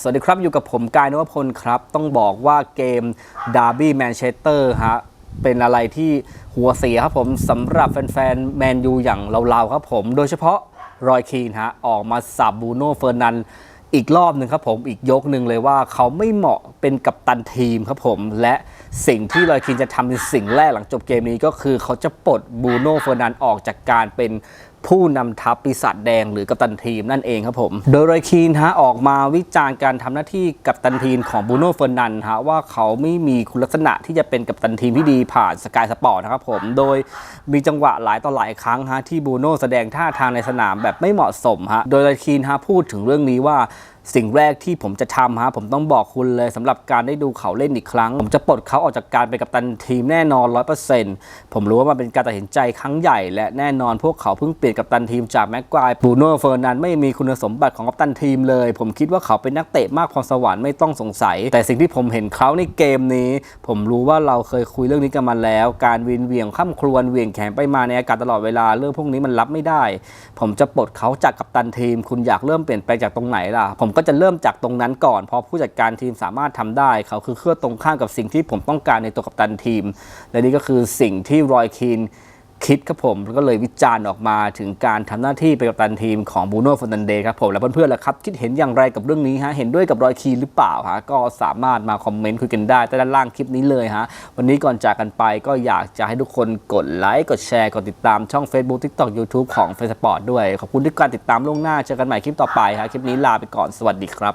สวัสดีครับอยู่กับผมกายนวพลครับ ต้องบอกว่าเกมดาร์บี้แมนเชสเตอร์ฮะเป็นอะไรที่หัวเสียครับผมสำหรับแฟนๆแมนยูอย่างเราๆครับผม โดยเฉพาะรอยคีนฮะออกมาสับบูโน่เฟอร์นันอีกรอบหนึ่งครับผมอีกยกหนึ่งเลยว่าเขาไม่เหมาะเป็นกัปตันทีมครับผม และสิ่งที่ลอยคินจะทำในสิ่งแรกหลังจบเกมนี้ก็คือเขาจะปลดบูโน่เฟอร์นันออกจากการเป็น ผู้นำทัพปีศาจแดงหรือกัปตันทีมนั่นเองครับผม โดยรอยคีนฮะออกมาวิจารณ์การทำหน้าที่กัปตันทีมของบูโน่เฟอร์นันฮะว่าเขาไม่มีคุณลักษณะที่จะเป็นกัปตันทีมที่ดีผ่านสกายสปอร์ตนะครับผม โดยมีจังหวะหลายต่อหลายครั้งฮะที่บูโน่แสดงท่าทางในสนามแบบไม่เหมาะสมฮะ โดยรอยคีนฮะพูดถึงเรื่องนี้ว่า สิ่งแรกที่ผมจะทำฮะผมต้องบอกคุณเลยสำหรับการได้ดูเขาเล่นอีกครั้ง ผมจะปลดเขาออกจากการเป็นกัปตันทีมแน่นอน 100%ผมรู้ว่ามันเป็นการตัดสินใจครั้งใหญ่ และแน่นอนพวกเขาเพิ่งเปลี่ยนกัปตันทีมจากแม็กควายบูโน่เฟอร์นันไม่มีคุณสมบัติของกัปตันทีมเลย ผมคิดว่าเขาเป็นนักเตะมากพรสวรรค์ไม่ต้องสงสัย แต่สิ่งที่ผมเห็นเขาในเกมนี้ ผมรู้ว่าเราเคยคุยเรื่องนี้กันมาแล้ว การวินเวียงข้ามครวนเวียงแขนไปมาในอากาศตลอดเวลาเรื่องพวกนี้มันรับไม่ได้ ผมจะปลดเขาจากกัปตันทีม คุณอยากเริ่มเปลี่ยนแปลงจากตรงไหนล่ะผมก็จะเริ่มจากตรงนั้นก่อน พอผู้จัดการทีมสามารถทำได้ เขาคือเครื่องตรงข้ามกับสิ่งที่ผมต้องการในตัวกัปตันทีม และนี่ก็คือสิ่งที่รอยคีน คิดครับผมแล้วก็เลยวิจารณ์ออกมาถึงการทำหน้าที่เป็นกัปตันทีมของบูโน่ฟอนตันเดครับผมและเพื่อนๆล่ะครับ คิดเห็นอย่างไรกับเรื่องนี้ฮะเห็นด้วยกับรอยคีหรือเปล่าฮะก็สามารถมาคอมเมนต์คุยกันได้ใต้ด้านล่างคลิปนี้เลยฮะวันนี้ก่อนจากกันไปก็อยากจะให้ทุกคนกดไลค์กดแชร์กดติดตามช่อง Facebook TikTok YouTube ของ f a c e p o r t ด้วย ขอบคุณที่การติดตามล่วงหน้าเจอกันใหม่คลิปต่อไปฮะคลิปนี้ลาไปก่อนสวัสดีครับ